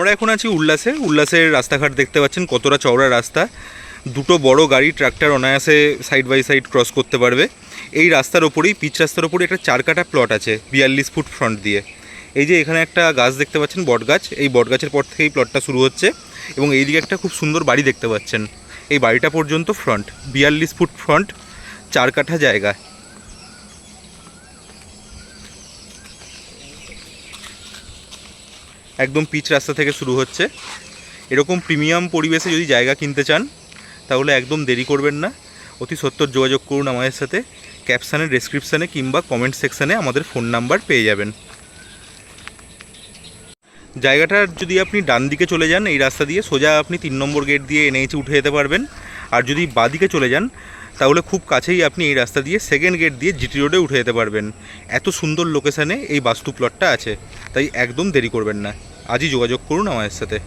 আমরা এখন আছি উল্লাসে। উল্লাসের রাস্তাঘাট দেখতে পাচ্ছেন, কতটা চওড়া রাস্তা। দুটো বড় গাড়ি, ট্রাক্টর অনায়াসে সাইড বাই সাইড ক্রস করতে পারবে। এই রাস্তার ওপরেই, পিচ রাস্তার ওপরে একটা চার কাটা প্লট আছে, বিয়াল্লিশ ফুট ফ্রন্ট দিয়ে। এই যে এখানে একটা গাছ দেখতে পাচ্ছেন বট গাছ এই বট গাছের পর থেকেই প্লটটা শুরু হচ্ছে এবং এইদিকে একটা খুব সুন্দর বাড়ি দেখতে পাচ্ছেন। এই বাড়িটা পর্যন্ত ফ্রন্ট বিয়াল্লিশ ফুট ফ্রন্ট চার কাঠা জায়গা। একদম পিচ রাস্তা থেকে শুরু হচ্ছে। এরকম প্রিমিয়াম পরিবেশে যদি জায়গা কিনতে চান, তাহলে একদম দেরি করবেন না। অতি সত্তর যোগাযোগ করুন আমাদের সাথে। ক্যাপশানে, ডেসক্রিপশানে কিংবা কমেন্ট সেকশানে আমাদের ফোন নাম্বার পেয়ে যাবেন। জায়গাটার যদি আপনি ডান দিকে চলে যান, এই রাস্তা দিয়ে সোজা আপনি তিন নম্বর গেট দিয়ে এনএইচে উঠে যেতে পারবেন। আর যদি বাদিকে চলে যান, তাহলে খুব কাছেই আপনি এই রাস্তা দিয়ে সেকেন্ড গেট দিয়ে জিটি রোডে উঠে যেতে পারবেন। এত সুন্দর লোকেশানে এই বাস্তু প্লটটা আছে, তাই একদম দেরি করবেন না। আজই যোগাযোগ করুন আমাদের সাথে।